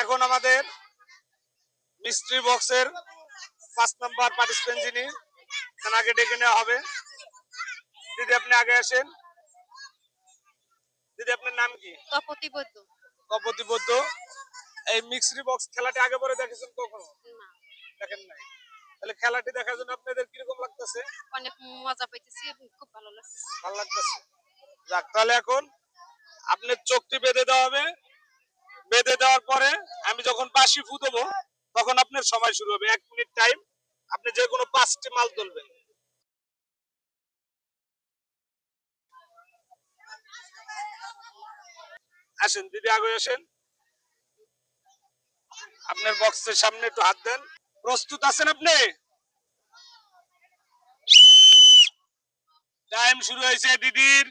এখন আমাদের মিস্ট্রি বক্সের পাঁচ নাম্বার পার্টিসিপেন্ট যিনি তাকে ডেকে নেওয়া হবে। দিদি আপনি আগে আসেন। দিদি আপনার নাম কি? তপতি বৈদ্য। কপতি এই মিক্সরি বক্স খেলাটি আগে পরে দেখেছেন কখনো? না। দেখেন নাই। তাহলে খেলাটি দেখার জন্য আপনাদের কীরকম লাগতেছে? অনেক মজা পাইতেছি খুব ভালো লাগছে ভালো লাগতেছে। যাক তাহলে এখন আপনার চোখটি বেঁধে দেওয়া হবে। বেঁধে দেওয়ার পরে আমি যখন বাসি ফু দেবো তখন আপনার সময় শুরু হবে। এক মিনিট টাইম আপনি যে কোনো পাঁচটি মাল তুলবেন আসেন, দিদি আগে আসেন। আপনার বক্সের সামনে একটু হাত দেন। প্রস্তুত আছেন আপনি? টাইম শুরু হয়েছে, দিদির।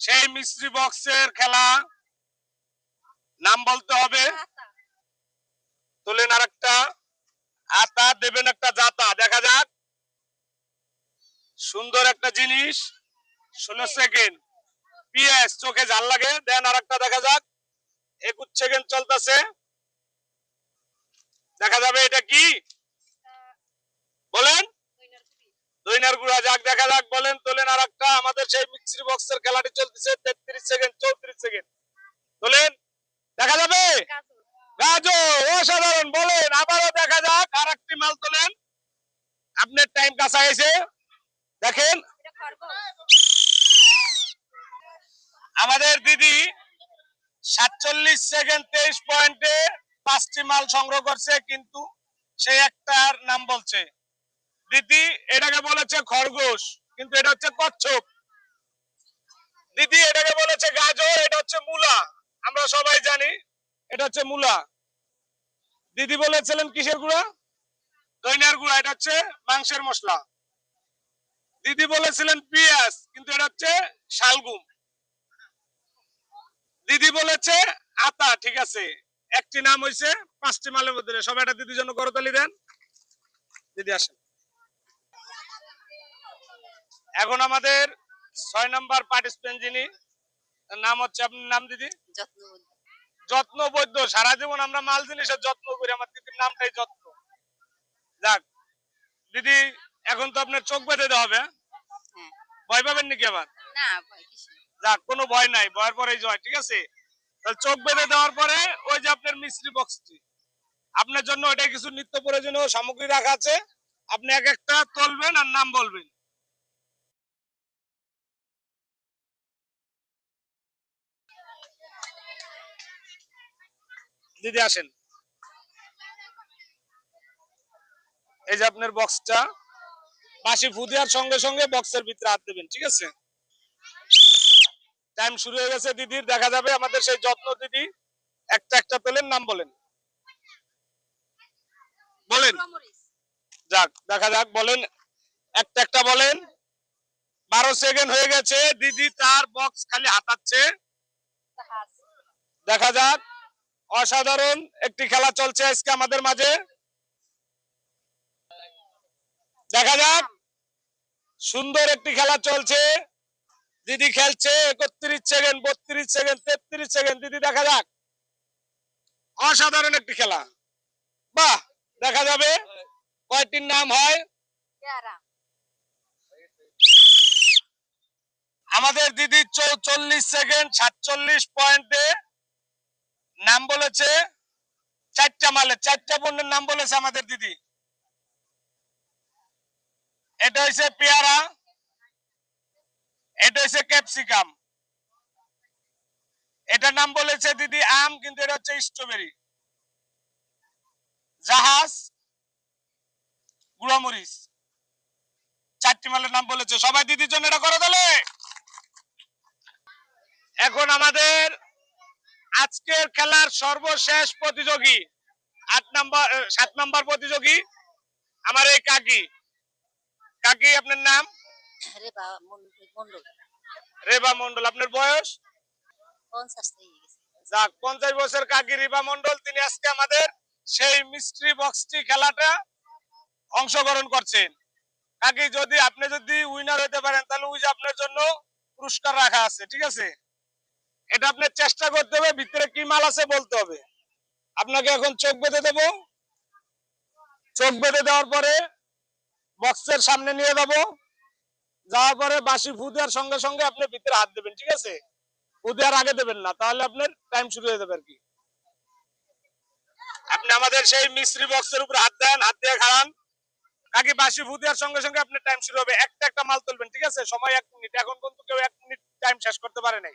সেই মিস্ত্রি বক্সের খেলা। নাম বলতে হবে। তোলেন আর একটা আতা দেবেন একটা জাতা। দেখা যাক। সুন্দর একটা জিনিস। ষোলো সেকেন্ড। পিএস চোখে ঝাল লাগে। দেন আর একটা দেখা যাক। একুশ সেকেন্ড চলতেছে। দেখা যাবে এটা কি? বলেন। দইনার গুড়া। যাক দেখা যাক। বলেন তোলেন আর একটা আমাদের সেই মিক্সি বক্সের খেলাটি চলতেছে তেত্রিশ সেকেন্ড চৌত্রিশ সেকেন্ড। তোলেন। দেখা যাবে? গাজর অসাধারণ বলেন আবারও দেখা যাক আর একটি মাল তোলেন। আপনার টাইম কাছা গেছে দেখেন আমাদের দিদি সাতচল্লিশ সেকেন্ড তেইশ পয়েন্টে পাঁচটি মাল সংগ্রহ করছে কিন্তু সে একটার নাম বলছে। দিদি এটাকে বলেছে খরগোশ কিন্তু এটা হচ্ছে কচ্ছপ। দিদি এটাকে বলেছে গাজর এটা হচ্ছে মূলা। আমরা সবাই জানি, এটা হচ্ছে মূলা। দিদি বলেছিলেন কিসের গুঁড়া? দইনার গুঁড়া, এটা হচ্ছে মাংসের মশলা। দিদি বলেছিলেন পিঁয়াজ, কিন্তু এটা হচ্ছে শালগুম। দিদি বলেছে আতা, ঠিক আছে। একটি নাম হয়েছে পাঁচটি মালের মধ্যে সবাই এটা দিদির জন্য করতালি দেন। দিদি আসেন। এখন আমাদের ছয় নম্বর পার্টিসিপেন্ট যিনি নাম হচ্ছে আপনার নাম দিদি? যত্ন বৈদ্য সারা জীবন আমরা মাল জিনিসের যত্ন করি আমার দিদির নামটাই যত্ন। যাক দিদি এখন তো আপনার চোখ বেঁধে দেওয়া হবে হ্যাঁ? হ্যাঁ। ভয় পাবেন নাকি আবার? যাক কোনো ভয় নাই ভয়ের পরেই জয় ঠিক আছে? চোখ বেঁধে দেওয়ার পরে ওই যে আপনার মিস্ত্রি বক্সটি আপনার জন্য ওটা কিছু নিত্য প্রয়োজনীয় সামগ্রী রাখা আছে। আপনি এক একটা তুলবেন আর নাম বলবেন। দিদি আসেন। এই যে আপনার বক্সটা বাসি ফু দেওয়ার সঙ্গে সঙ্গে বক্সের ভিতরে হাত দেবেন, ঠিক আছে? টাইম শুরু হয়ে গেছে, দিদির দেখা যাবে, আমাদের সেই যত্ন দিদি, একটা একটা পেলেন, নাম বলেন। বলেন। যাক, দেখা যাক, বলেন, একটা একটা বলেন। বারো সেকেন্ড হয়ে গেছে, দিদি তার বক্স খালি হাতাচ্ছে। দেখা যাক। অসাধারণ একটি খেলা চলছে আজকে আমাদের মাঝে। দেখা যাক। সুন্দর একটি খেলা চলছে। দিদি খেলছে, একত্রিশ সেকেন্ড, বত্রিশ সেকেন্ড, তেত্রিশ সেকেন্ড। দিদি, দেখা যাক। অসাধারণ একটি খেলা। বাহ, দেখা যাবে। কয়টির নাম হয়? আমাদের দিদি চৌচল্লিশ সেকেন্ড, সাতচল্লিশ পয়েন্টে নাম বলেছে চারটা মালের, চারটা পণ্যের নাম বলেছে আমাদের দিদি। এটা হচ্ছে পেয়ারা, এটা হচ্ছে ক্যাপসিকাম। এটার নাম বলেছে দিদি আম, কিন্তু এটা হচ্ছে স্ট্রবেরি। জাহাজ, গুড়ামরিচ। চারটি মালের নাম বলেছে। সবাই দিদির জন্য এটা করে দিলে। এখন আমাদের আজকের খেলার সর্বশেষ প্রতিযোগী আট নাম্বার সাত নাম্বার প্রতিযোগী আমার এই কাকি। কাকি আপনার নাম? রেবা মন্ডল আপনার বয়স? যাক পঞ্চাশ বছর কাকি রিবা মন্ডল তিনি আজকে আমাদের সেই মিস্ট্রি বক্সটি খেলাটা অংশগ্রহণ করছেন। কাকি যদি আপনি যদি উইনার হইতে পারেন তাহলে ওই যে আপনার জন্য পুরস্কার রাখা আছে ঠিক আছে? এটা আপনার চেষ্টা করতে হবে, ভিতরে কি মাল আছে বলতে হবে। আপনাকে এখন চোখ বেঁধে দেব। চোখ বেঁধে দেওয়ার পরে বক্সের সামনে নিয়ে যাব। যাওয়ার পরে বাসি ফু দেওয়ার সঙ্গে সঙ্গে আপনি ভিতরে হাত দেবেন, ঠিক আছে? ফু দেওয়ার আগে দেবেন না, তাহলে আপনার টাইম শুরু হয়ে যাবে আর কি। আপনি আমাদের সেই মিস্ত্রি বক্সের উপর হাত দেন, হাত দিয়ে খাড়ান। কাকি বাসি ফু দেওয়ার সঙ্গে সঙ্গে আপনার টাইম শুরু হবে। একটা একটা মাল তুলবেন, ঠিক আছে? সময় এক মিনিট, এখন কিন্তু কেউ এক মিনিট টাইম শেষ করতে পারে নাই।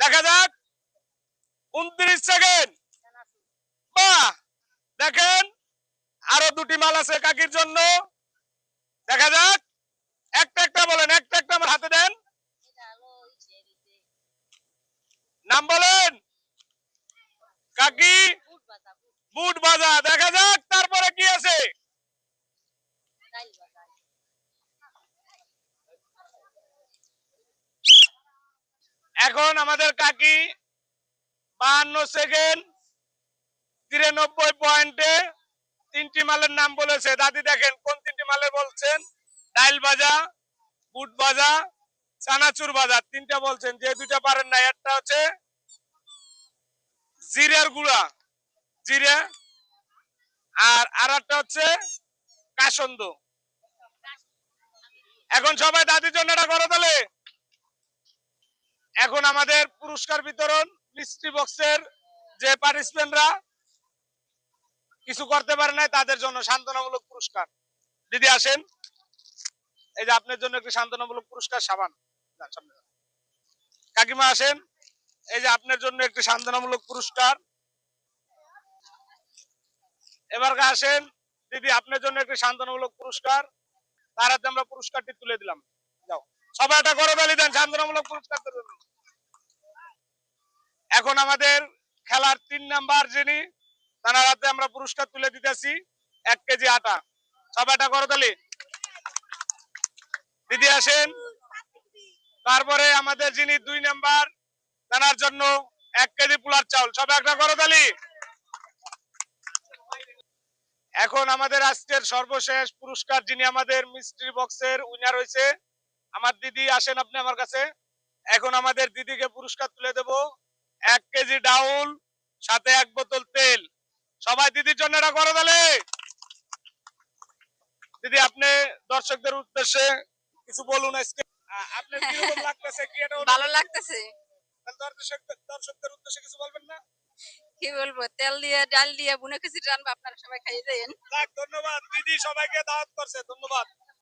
দেখা যাক। উনত্রিশ সেকেন্ড। বাহ! দেখেন, আরও দুটি মাল আছে কাকির জন্য। দেখা যাক। একটা একটা বলেন, একটা একটা আমার হাতে দেন। নাম বলেন। কাকি? বুট বাজা, দেখা যাক তারপরে কি আছে ডাল বাজা এখন আমাদের কাকি বাহান্ন সেকেন্ড, তিরানব্বই পয়েন্টে তিনটি মালের নাম বলেছে। দাদি দেখেন, কোন তিনটি মালে বলছেন? ডাইল বাজা বুট বাজা চানাচুর বাজার তিনটা বলছেন। যে দুইটা পারেন না একটা হচ্ছে জিরের গুঁড়া, জিরে, আর আর একটা হচ্ছে কাসন্দ। এখন সবাই দাদির জন্য এটা করো তাহলে। এখন আমাদের পুরস্কার বিতরণ। মিস্ট্রি বক্সের যে পার্টিসিপেন্টরা কিছু করতে পারে নাই, তাদের জন্য সান্ত্বনামূলক পুরস্কার। দিদি আসেন। এই যে আপনার জন্য একটি সান্ত্বনামূলক পুরস্কার, সাবান। কাকিমা আসেন। এই যে আপনার জন্য একটি সান্ত্বনামূলক পুরস্কার। এবার আসেন। দিদি, আপনার জন্য একটি সান্ত্বনামূলক পুরস্কার। তার হাতে আমরা পুরস্কারটি তুলে দিলাম। যাও। সবাই একটা করে তালি দেন, সান্ত্বনামূলক জন্য এখন আমাদের খেলার তিন নাম্বার যিনি তার হাতে আমরা পুরস্কার তুলে দিতেছি, এক কেজি আটা। সবাই একটা করে তালি দিদি আসেন। তারপরে আমাদের যিনি দুই নাম্বার তার জন্য এক কেজি পোলার চাউল। সবাই একটা করে তালি এখন আমাদের আজকের সর্বশেষ পুরস্কার যিনি আমাদের মিস্ট্রি বক্সের উইনার হয়েছে, আমার দিদি আসেন আপনি আমার কাছে। এখন আমাদের দিদিকে পুরস্কার তুলে দেব। এক কেজি ডাউল সাথে এক বোতল তেল। সবাই দিদির জন্য এটা করে তাহলে। দিদি আপনি দর্শকদের উদ্দেশ্যে কিছু বলুন আজকে। আপনার কীরকম লাগতেছে? কি এটা ভালো লাগতেছে। দর্শক দর্শকদের উদ্দেশ্যে কিছু বলবেন না? কি বলব তেল দিয়ে ডাল দিয়ে বুনে খিচুড়ি রান্না আপনারা সবাই খাইয়ে দেন ধন্যবাদ। দিদি সবাইকে দাওয়াত করছে ধন্যবাদ।